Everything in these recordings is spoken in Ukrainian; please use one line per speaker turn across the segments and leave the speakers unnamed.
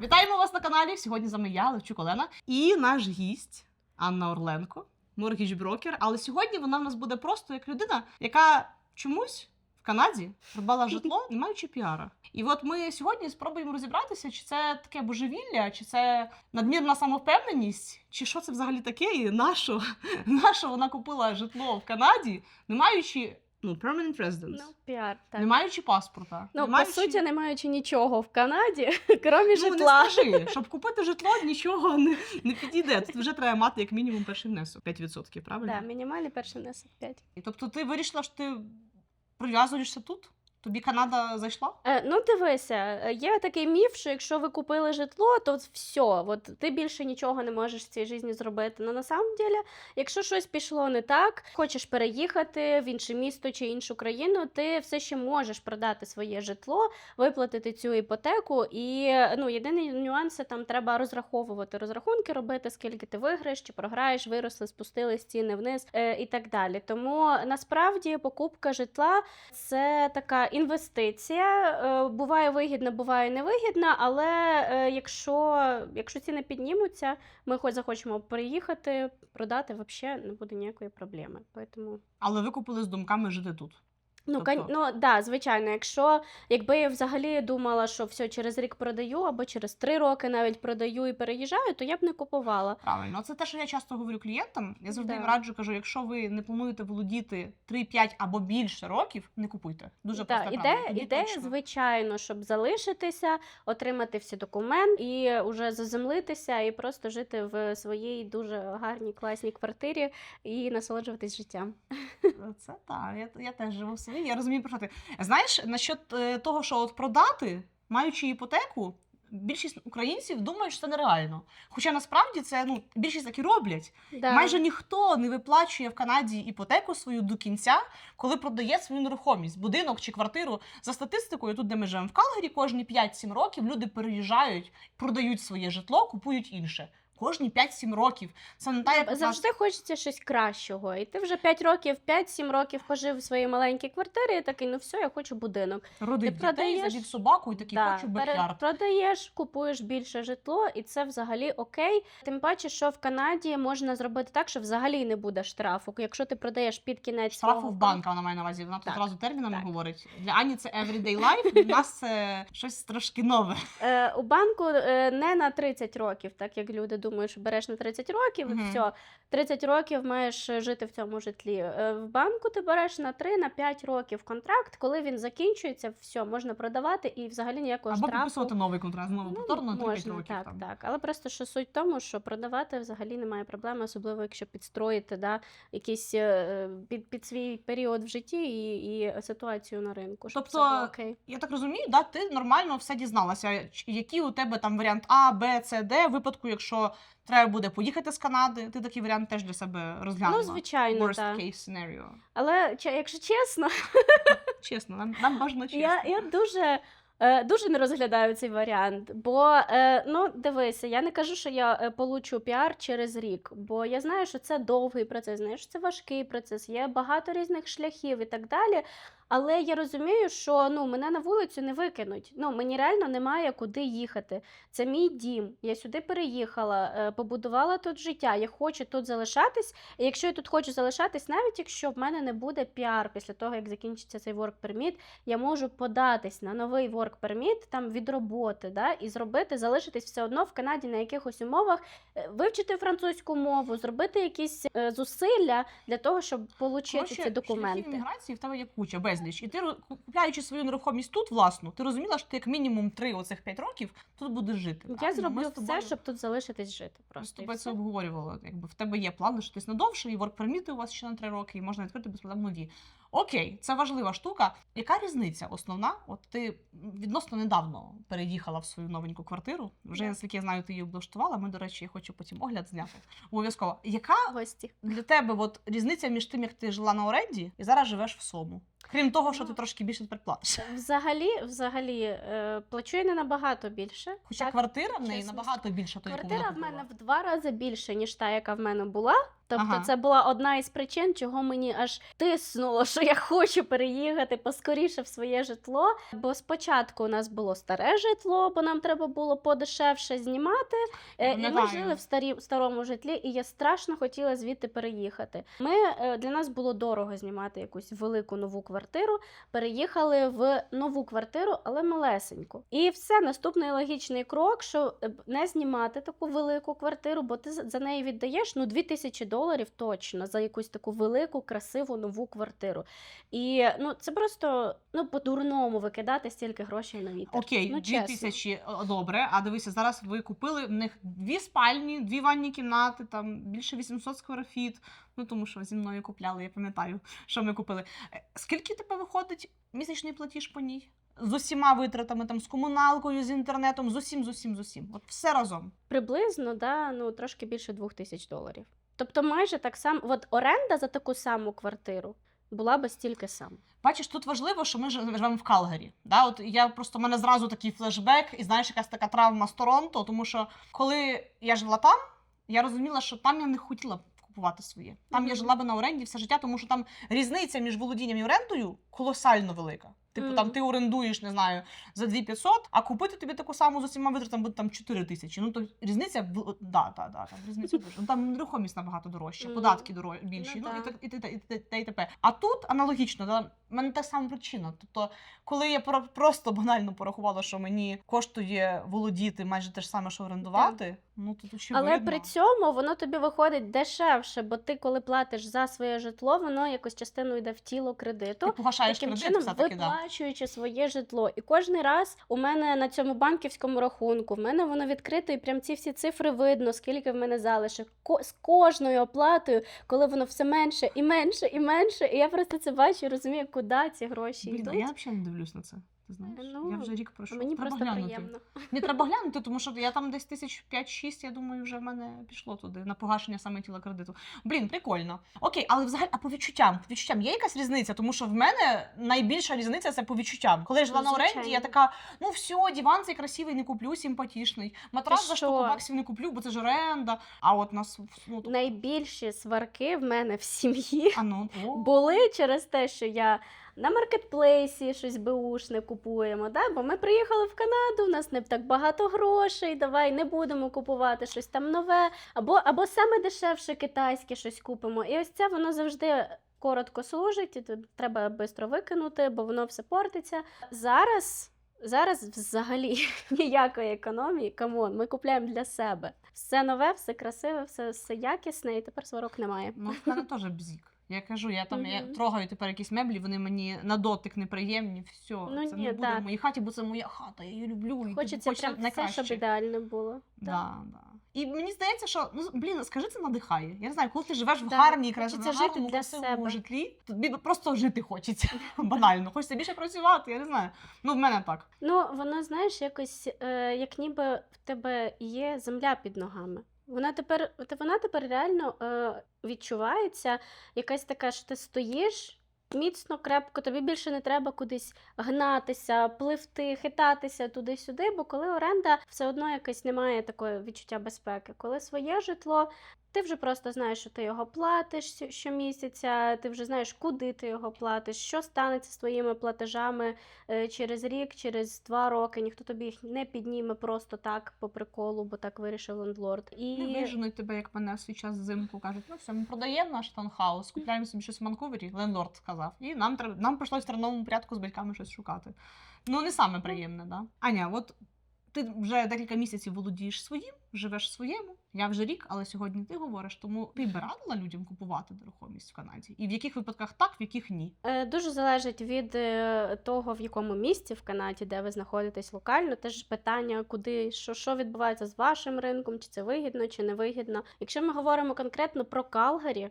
Вітаємо вас на каналі. Сьогодні з вами я, Левчук Олена, і наш гість Анна Орленко, моргіч брокер. Але сьогодні вона в нас буде просто як людина, яка чомусь в Канаді придбала житло, не маючи піара. І от ми сьогодні спробуємо розібратися, чи це таке божевілля, чи це надмірна самовпевненість, чи що це взагалі таке, і нащо, нащо вона купила житло в Канаді, не маючи ну, permanent residence,
Ну, піар, так.
не маючи паспорта.
Ну,
не
по суті, не маючи нічого в Канаді, крім
Ну,
житла.
не скажи, щоб купити житло, нічого не, не підійде. Тут вже треба мати як мінімум перший внесок 5%, правильно?
Да, мінімальний перший внесок 5.
І Тобто ти вирішила, що ти прив'язуєшся тут? Тобі Канада зайшла?
Е, ну, дивися, є такий міф, що якщо ви купили житло, то все, от ти більше нічого не можеш в цій житті зробити. Ну, на самом деле, якщо щось пішло не так, хочеш переїхати в інше місто чи іншу країну, ти все ще можеш продати своє житло, виплатити цю іпотеку. І ну, єдиний нюанс це там треба розраховувати розрахунки, робити, скільки ти виграєш чи програєш, виросли, спустились ціни вниз е, і так далі. Тому насправді покупка житла це така інвестиція. Е, Буває вигідна, буває невигідна, але е, якщо, якщо ціни піднімуться, ми хоч захочемо переїхати, продати, взагалі не буде ніякої проблеми. Поэтому...
Але ви купили з думками жити тут.
Ну,
Тобто-
кон... ну да, звичайно, якщо якби я взагалі думала, що все через рік продаю, або через три роки навіть продаю і переїжджаю, то я б не купувала.
Правильно, це те, що я часто говорю клієнтам. Я завжди
Да.
їм раджу, кажу, якщо ви не плануєте володіти 3-5 або більше років, не купуйте. Дуже
Так,
проста
ідея,
правда. Точно.
звичайно, щоб залишитися, отримати всі документи і вже заземлитися і просто жити в своїй дуже гарній класній квартирі і насолоджуватись життям.
Це так, я, я теж живу в селі, я розумію про що ти. Знаєш, насчет е, того, що от продати, маючи іпотеку, більшість українців думають, що це нереально. Хоча насправді це ну, більшість так і роблять.
Да.
Майже ніхто не виплачує в Канаді іпотеку свою до кінця, коли продає свою нерухомість, будинок чи квартиру. За статистикою, тут, де ми живемо в Калгарі, кожні 5-7 років люди переїжджають, продають своє житло, купують інше. Кожні 5-7 років. Це не та як у нас-
Завжди хочеться щось кращого. І ти вже 5 років, 5-7 років пожив в своїй маленькій квартирі і такий, ну все, я хочу будинок.
родив
ти
дітей,
продаєш-
завів собаку і такий
Да,
хочу
пере- продаєш, купуєш більше житло, і це взагалі окей. Тим паче, що в Канаді можна зробити так, що взагалі не буде штрафу. Якщо ти продаєш під кінець
Штрафу
свого
в банка вона має на увазі. Вона тут одразу термінами
так.
говорить. Для Ані це everyday life, для нас це щось трошки нове.
Е, у банку е, не на 30 років, так як люди що береш на 30 років,
Мгм.
все, 30 років маєш жити в цьому житлі. Е, в банку ти береш на 3 на 5 років контракт, коли він закінчується, все, можна продавати і взагалі ніякого
Або
штрафу.
підписувати новий контракт знову
Ну,
повторно на 3-5
можна,
років.
так,
там.
так. Але просто що суть в тому, що продавати взагалі немає проблеми, особливо якщо підстроїти да, якийсь е, під, під свій період в житті і, і ситуацію на ринку. Щоб
Тобто,
все було окей.
Я так розумію, да, ти нормально все дізналася. Який у тебе там варіант А, Б, С, Д, в випадку, якщо треба буде поїхати з Канади, ти такий варіант теж для себе розглянула.
Ну, звичайно,
Worst
так.
case scenario.
Але якщо чесно,
Чесно, нам, нам бажано чесно.
я, я дуже. Е, Дуже не розглядаю цей варіант, бо е, ну дивися, я не кажу, що я е, получу піар через рік, бо я знаю, що це довгий процес, знаю, що це важкий процес, є багато різних шляхів і так далі. Але я розумію, що ну мене на вулицю не викинуть. Ну мені реально немає куди їхати. Це мій дім. Я сюди переїхала, побудувала тут життя. Я хочу тут залишатись. І якщо я тут хочу залишатись, навіть якщо в мене не буде піар після того, як закінчиться цей work permit, я можу податись на новий work permit там від роботи, да, і зробити, залишитись все одно в Канаді на якихось умовах, е, вивчити французьку мову, зробити якісь е, зусилля для того, щоб отримати ці документи.
міграції в тебе є куча, безліч. І ти купляючи свою нерухомість тут, власну, ти розуміла, що ти як мінімум три оцих п'ять років тут будеш жити.
Я
правильно? Ми
зроблю
тобою-
все, щоб тут залишитись жити.
Ми з
Просто
тобою це
все.
обговорювали. Якби в тебе є план лишитись надовше, і ворк-перміти у вас ще на три роки, і можна відкрити без проблем нові. Окей, це важлива штука. Яка різниця основна? От ти відносно недавно переїхала в свою новеньку квартиру. Вже наскільки я знаю, ти її облаштувала. Ми, до речі, я хочу потім огляд зняти. Обов'язково. Яка
гості.
для тебе от різниця між тим, як ти жила на оренді і зараз живеш в сому? Крім того, що ти трошки більше тепер платиш.
Взагалі, взагалі, е, плачу я не набагато більше.
Хоча
Так,
квартира в неї
чесно.
набагато більша, то яку
Квартира в
вона
мене
купила.
в два рази більше, ніж та, яка в мене була. Тобто,
Ага.
це була одна із причин, чого мені аж тиснуло, що я хочу переїхати поскоріше в своє житло. Бо спочатку у нас було старе житло, бо нам треба було подешевше знімати. Е, і ми
Пам'ятаю.
жили в старі, старому житлі, і я страшно хотіла звідти переїхати. Ми е, для нас було дорого знімати якусь велику нову квартиру. Переїхали в нову квартиру, але малесеньку. І все, наступний логічний крок, що е, не знімати таку велику квартиру, бо ти за неї віддаєш ну 2000 доларів точно за якусь таку велику, красиву нову квартиру. І ну це просто ну по-дурному викидати стільки грошей на вітер.
Окей,
ну,
дві
чесно.
тисячі о, добре. А дивися, зараз ви купили в них дві спальні, дві ванні кімнати, там більше 800 скварофіт. Ну тому що зі мною купляли, я пам'ятаю, що ми купили. Е, Скільки тебе виходить місячний платіж по ній? З усіма витратами, там з комуналкою, з інтернетом, з усім, з усім, з усім. От все разом.
Приблизно, да, ну трошки більше двох тисяч доларів. Тобто майже так само, от оренда за таку саму квартиру була би стільки само.
Бачиш, тут важливо, що ми живемо в Калгарі. Да? От я просто в мене зразу такий флешбек, і знаєш, якась така травма з Торонто, тому що коли я жила там, я розуміла, що там я не хотіла б купувати своє. Там я жила би на оренді все життя, тому що там різниця між володінням і орендою колосально велика. Типу, там ти орендуєш, не знаю, за 2500, а купити тобі таку саму з усіма витратами буде там 4 тисячі. Ну то різниця в да, да, да, там різниця дуже. Ну там нерухомість набагато дорожча,
Мгм.
податки доро... більші.
Ну,
Ну, і так і те, і те, і те, і те. А тут аналогічно, да, в мене та сама причина. Тобто, коли я про- просто банально порахувала, що мені коштує володіти майже те ж саме, що орендувати, ну то очевидно.
Але при цьому воно тобі виходить дешевше, бо ти, коли платиш за своє житло, воно якось частину йде в тіло кредиту.
ти погашаєш
Таким
кредит,
чином,
все-таки, да.
виплачуючи своє житло. І кожен раз у мене на цьому банківському рахунку, в мене воно відкрито, і прям ці всі цифри видно, скільки в мене залишок. Ко- з кожною оплатою, коли воно все менше і менше і менше. І я просто це бачу і розумію, куди ці гроші
Блін, а
йдуть.
я взагалі не дивлюсь на це. Ти знаєш?
Ну,
я вже рік пройшов.
Мені
Треба
просто
глянути.
приємно.
Мені треба глянути, тому що я там десь тисяч 5-6, я думаю, вже в мене пішло туди на погашення саме тіла кредиту. Блін, прикольно. Окей, але взагалі, а по відчуттям? По відчуттям є якась різниця? Тому що в мене найбільша різниця це по відчуттям. Коли я жила
Ну,
на оренді, я така: ну все, диван цей красивий не куплю, симпатичний. Матрас
Ти
за
що?
штуку баксів не куплю, бо це ж оренда. А от нас ну, тут-
Найбільші сварки в мене в сім'ї
а ну, о.
були через те, що я на маркетплейсі щось беушне купуємо. Да? Бо ми приїхали в Канаду, у нас не так багато грошей, давай не будемо купувати щось там нове, або, або саме дешевше китайське щось купимо. І ось це воно завжди. Коротко служить, і тут треба швидко викинути, бо воно все портиться. Зараз, зараз взагалі ніякої економії. Камон, ми купуємо для себе. Все нове, все красиве, все, все якісне, і тепер сварок немає.
Ну, в мене теж бзік. Я кажу, я там я
Мгм.
трогаю тепер якісь меблі, вони мені на дотик неприємні. Все,
Ну,
це
ні,
не буде
так.
в моїй хаті, бо це моя хата, я її люблю. і
Хочеться
хочеться
прям все,
найкраще.
щоб ідеально було.
Да, да. І мені здається, що ну блін, скажи, це надихає. Я не знаю, коли ти живеш в
Да,
гарній,
хочеться жити
гарному,
для
красивому
себе.
житлі, тобі просто жити хочеться. Банально. Хочеться більше працювати, я не знаю. Ну, в мене так.
Ну, воно, знаєш, якось е, як ніби в тебе є земля під ногами. Вона тепер, вона тепер реально е, відчувається, якась така, що ти стоїш міцно, крепко, тобі більше не треба кудись гнатися, пливти, хитатися туди-сюди, бо коли оренда, все одно якось немає такого відчуття безпеки. Коли своє житло, ти вже просто знаєш, що ти його платиш щомісяця, ти вже знаєш, куди ти його платиш, що станеться з твоїми платежами е, через рік, через два роки. Ніхто тобі їх не підніме просто так по приколу, бо так вирішив лендлорд.
Не
І
виженуть тебе, як мене в свій час взимку кажуть, ну все, ми продаємо наш таунхаус, купляємо собі щось в Ванкувері, лендлорд сказав. І нам треба нам прийшлось в терновому порядку з батьками щось шукати. Ну, не саме приємне, да? Аня, от ти вже декілька місяців володієш своїм, живеш своєму. Я вже рік, але сьогодні ти говориш, тому ти би радила людям купувати нерухомість в Канаді. І в яких випадках так, в яких ні.
Е, Дуже залежить від е, того, в якому місці в Канаді, де ви знаходитесь локально. Теж питання, куди що, що відбувається з вашим ринком, чи це вигідно, чи не вигідно. Якщо ми говоримо конкретно про Калгарі,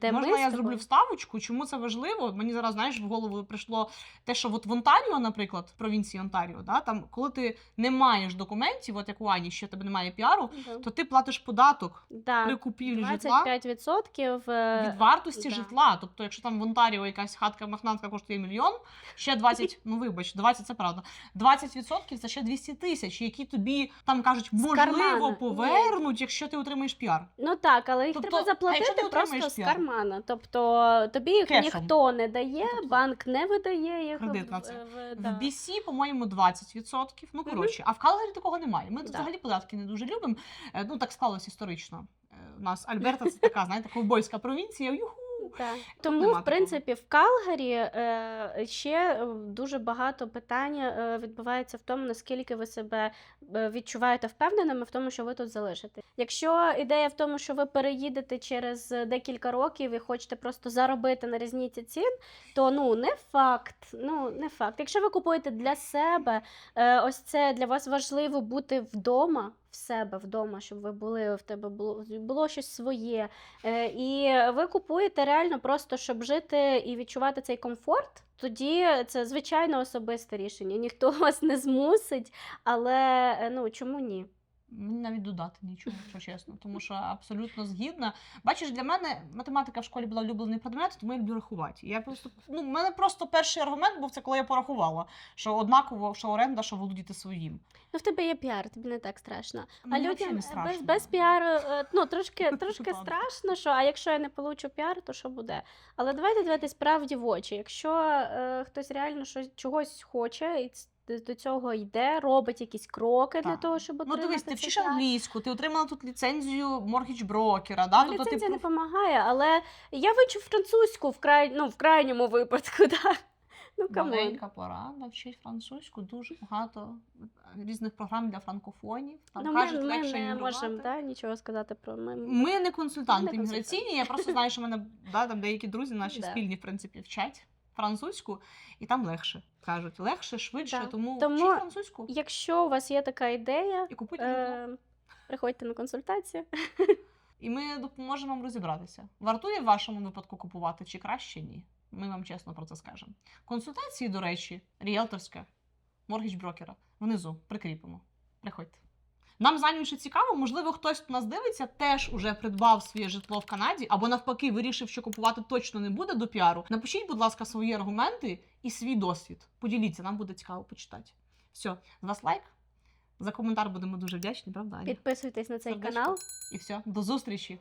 Де
Можна я зроблю вставочку? Чому це важливо? Мені зараз знаєш в голову прийшло те, що от в Онтаріо, наприклад, в провінції Онтаріо, да, там, коли ти не маєш документів, от як у Ані, що тебе немає піару,
Да.
то ти платиш податок
Да.
при купівлі житла
25% е,
від вартості
да.
житла. Тобто, якщо там в Онтаріо якась хатка махнатка коштує мільйон, ще 20, ну вибач, 20 це правда. 20% це ще 200 тисяч, які тобі там кажуть, можливо, повернуть, якщо ти отримаєш піар.
Ну так, але їх
Тобто,
треба заплатити
ти
просто? Кармана. Тобто тобі їх
Кешем.
ніхто не дає,
Тобто,
банк не видає їх
кредит
в-
на це.
в-
В
да.
BC, по-моєму, 20%. Ну, коротше, а в Калгарі такого немає. Ми тут
Да.
взагалі податки не дуже любимо. Е, Ну, так склалось історично. Е, У нас Альберта це така, знаєте, ковбойська провінція. Юху!
Так.
нема
Тому, в
такого.
принципі, в Калгарі е, ще е, дуже багато питань е, відбувається в тому, наскільки ви себе е, відчуваєте впевненими в тому, що ви тут залишите. Якщо ідея в тому, що ви переїдете через декілька років і хочете просто заробити на різниці цін, то ну не факт. Ну не факт. Якщо ви купуєте для себе, е, ось це для вас важливо бути вдома. В себе вдома, щоб ви були в тебе було, було щось своє, Е, і ви купуєте реально просто, щоб жити і відчувати цей комфорт. Тоді це звичайно особисте рішення. Ніхто вас не змусить, але е, ну чому ні?
Мені навіть додати нічого, якщо чесно, тому що абсолютно згідна. Бачиш, для мене математика в школі була улюблений предмет, тому я люблю рахувати. Я просто ну, в мене просто перший аргумент був це, коли я порахувала, що однаково, що оренда, що володіти своїм.
Ну, в тебе є піар, тобі не так страшно. А людям
не страшно.
без, без піару е, ну, трошки, трошки страшно, що а якщо я не получу піар, то що буде? Але давайте дивитись правді в очі. Якщо е, хтось реально щось чогось хоче і до цього йде, робить якісь кроки для
Так.
того, щоб
Ну дивись, ти вчиш англійську, ти отримала тут ліцензію моргідж брокера, да?
Ну,
тобто ти
не допомагає, але я вивчу французьку в край... ну, в крайньому випадку, да. Ну.
Маленька порада, вчить французьку, дуже багато різних програм для франкофонів. Там
Ну,
кажуть,
ми, ми не можемо да, нічого сказати про ми.
Ми не консультанти імміграційні, я просто знаю, що мене да, там деякі друзі наші
Да.
спільні, в принципі, вчать французьку, і там легше. Кажуть, легше, швидше,
Да.
тому,
Тому
вчіть французьку
Якщо у вас є така ідея,
і купуйте
е... приходьте на консультацію.
І ми допоможемо вам розібратися. Вартує в вашому випадку купувати чи краще ні? Ми вам чесно про це скажемо. Консультації, до речі, ріелторська, моргідж брокера. Внизу прикріпимо. Приходьте. Нам зайняше цікаво, можливо, хтось у нас дивиться, теж уже придбав своє житло в Канаді, або навпаки вирішив, що купувати точно не буде до піару. Напишіть, будь ласка, свої аргументи і свій досвід. Поділіться, нам буде цікаво почитати. Все, з вас лайк. За коментар будемо дуже вдячні, правда? Аня?
Підписуйтесь на цей
Сердечко.
канал.
І все, до зустрічі!